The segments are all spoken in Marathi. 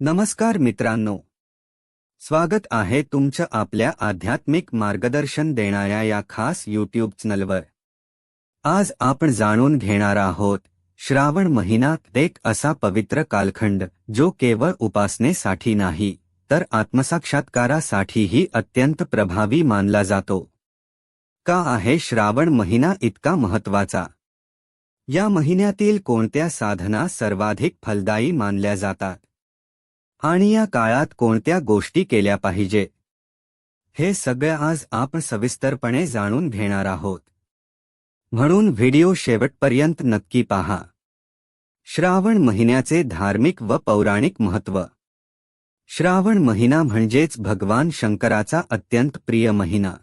नमस्कार मित्रांनो. स्वागत आहे तुमचं आपल्या आध्यात्मिक मार्गदर्शन देणाऱ्या या खास यूट्यूब चॅनलवर आज आपण जाणून घेणार आहोत श्रावण महिन्यात एक असा पवित्र कालखंड जो केवळ उपासनेसाठी नाही तर आत्मसाक्षात्कारासाठीही अत्यंत प्रभावी मानला जातो. का आहे श्रावण महिना इतका महत्त्वाचा या महिन्यातील कोणत्या साधना सर्वाधिक फलदायी मानल्या जातात? आणि या काळात कोणत्या गोष्टी केल्या पाहिजे? हे सगळे आज आपण सविस्तरपणे जाणून घेणार आहोत. म्हणून व्हिडिओ शेवटपर्यंत नक्की पहा. श्रावण महिन्याचे धार्मिक व पौराणिक महत्त्व. श्रावण महिना म्हणजेच भगवान शंकराचा अत्यंत प्रिय महिना.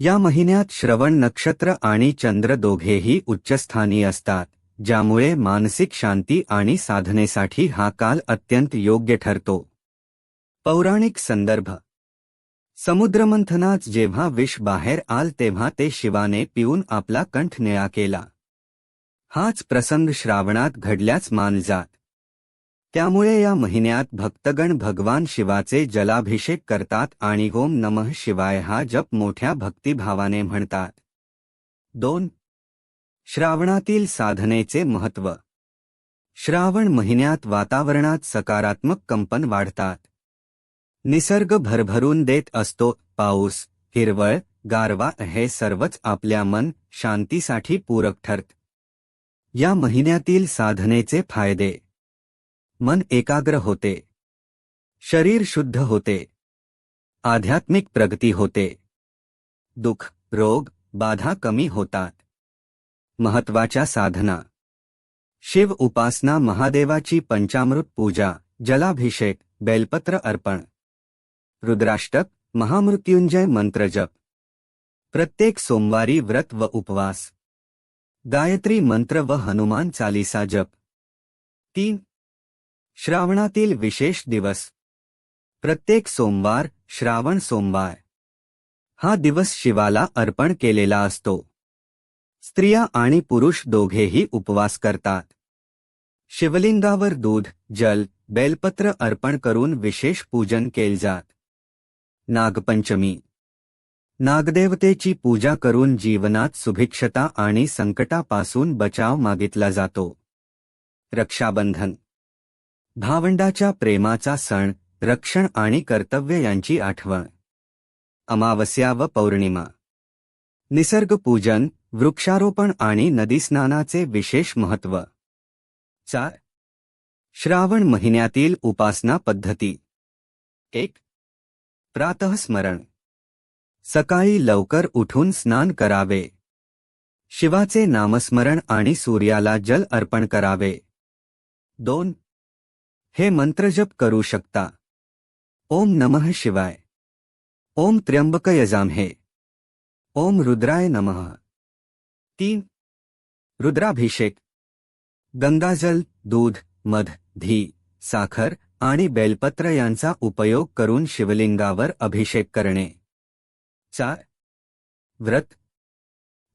या महिन्यात श्रवण नक्षत्र आणि चंद्र दोघेही उच्चस्थानी असतात. ज्यामुळे मानसिक शांती आणि साधनेसाठी हा काल अत्यंत योग्य ठरतो. पौराणिक संदर्भ. समुद्रमंथनात जेव्हा विष बाहेर आल तेव्हा ते शिवाने पिऊन आपला कंठ निळा केला. हाच प्रसंग श्रावणात घडल्याच मान जात त्यामुळे या महिन्यात भक्तगण भगवान शिवाचे जलाभिषेक करतात आणि ओम नमः शिवाय हा जप मोठ्या भक्तिभावाने म्हणतात. दोन श्रावणातील साधनेचे महत्त्व. श्रावण महिन्यात वातावरणात सकारात्मक कंपन वाढतात. निसर्ग भरभरून देत असतो पाऊस हिरवळ गारवा हे सर्वच आपल्या मन शांतीसाठी पूरक ठरत. या महिन्यातील साधनेचे फायदे. मन एकाग्र होते. शरीर शुद्ध होते. आध्यात्मिक प्रगती होते. दुःख रोग बाधा कमी होतात. महत्त्वाच्या साधना. शिव उपासना महादेवाची पंचामृत पूजा जलाभिषेक बेलपत्र अर्पण. रुद्राष्टक महामृत्युंजय मंत्रजप प्रत्येक सोमवारी व्रत व उपवास. गायत्री मंत्र व हनुमान चालिसा जप. तीन. श्रावणातील विशेष दिवस. प्रत्येक सोमवार श्रावण सोमवार. हा दिवस शिवाला अर्पण केलेला असतो. स्त्रिया आणि पुरुष दोघेही उपवास करतात. शिवलिंगावर दूध जल बेलपत्र अर्पण करून विशेष पूजन केले जात. नागपंचमी. नागदेवतेची पूजा करून जीवनात सुभिक्षता आणि संकटापासून बचाव मागितला जातो. रक्षाबंधन. भावंडाच्या प्रेमाचा सण रक्षण आणि कर्तव्य यांची आठवण. अमावस्या व पौर्णिमा. निसर्गपूजन वृक्षारोपण आणि नदीस्नानाचे विशेष महत्त्व. चार. श्रावण महिन्यातील उपासना पद्धती. एक. प्रातःस्मरण सकाळी लवकर उठून स्नान करावे. शिवाचे नामस्मरण आणि सूर्याला जल अर्पण करावे. दोन. हे मंत्रजप करू शकता. ओम नमः शिवाय. ओम त्र्यंबक यजामहे ओम रुद्राय नमः. तीन। रुद्राभिषेक। गंगाजल दूध मध धी साखर आणि बेलपत्र यांचा उपयोग करून शिवलिंगावर अभिषेक करणे. चार। व्रत।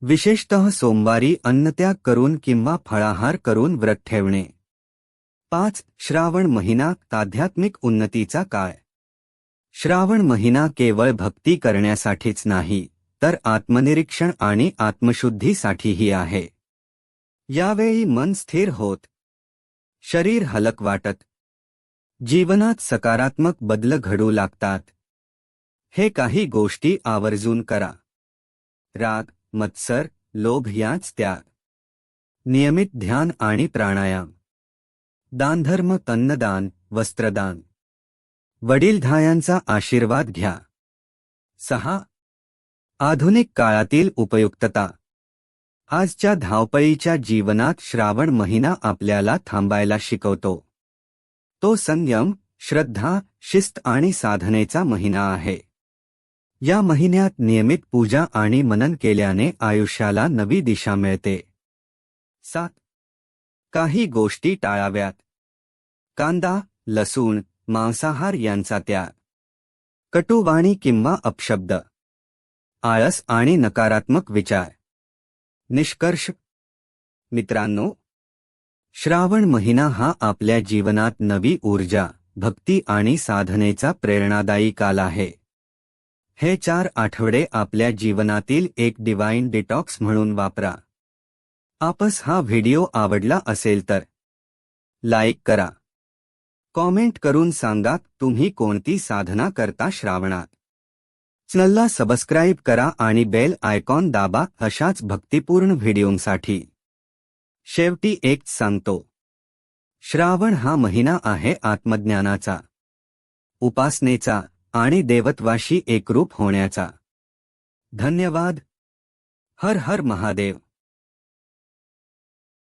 विशेषतः सोमवारी अन्नत्याग करून किंवा फळाहार करून व्रत ठेवणे. पाच। श्रावण महिना आध्यात्मिक उन्नतीचा काळ। श्रावण महिना केवळ भक्ती करण्यासाठीच नाही. तर आत्मनिरीक्षण आणि आत्मशुद्धीसाठीही आहे. यावेळी मन स्थिर होत. शरीर हलक वाटत. जीवनात सकारात्मक बदल घडू लागतात. हे काही गोष्टी आवर्जून करा. राग मत्सर लोभ याच त्याग. नियमित ध्यान आणि प्राणायाम. दानधर्म तन्नदान वस्त्रदान. वडीलधायांचा आशीर्वाद घ्या. सहा आधुनिक काळातील उपयुक्तता. आजच्या धावपळीच्या जीवनात श्रावण महिना आपल्याला थांबायला शिकवतो. तो संयम श्रद्धा शिस्त आणि साधनेचा महिना आहे. या महिन्यात नियमित पूजा आणि मनन केल्याने आयुष्याला नवी दिशा मिळते. सात. काही गोष्टी टाळाव्यात. कांदा लसूण मांसाहार यांचा त्याग. कटुवाणी किंवा अपशब्द. आळस आणि नकारात्मक विचार. निष्कर्ष. मित्रांनो श्रावण महिना हा आपल्या जीवनात नवी ऊर्जा भक्ती आणि साधनेचा प्रेरणादायी काल आहे. हे चार आठवडे आपल्या जीवनातील एक डिवाइन डिटॉक्स म्हणून वापरा. आपस हा व्हिडिओ आवडला असेल तर लाईक करा. कॉमेंट करून सांगा तुम्ही कोणती साधना करता श्रावणात. चॅनलला सबस्क्राईब करा आणि बेल आयकॉन दाबा अशाच भक्तिपूर्ण व्हिडिओंसाठी. शेवटी एक सांगतो. श्रावण हा महिना आहे आत्मज्ञानाचा. उपासनेचा आणि देवत्वाशी एकरूप होण्याचा. धन्यवाद. हर हर महादेव.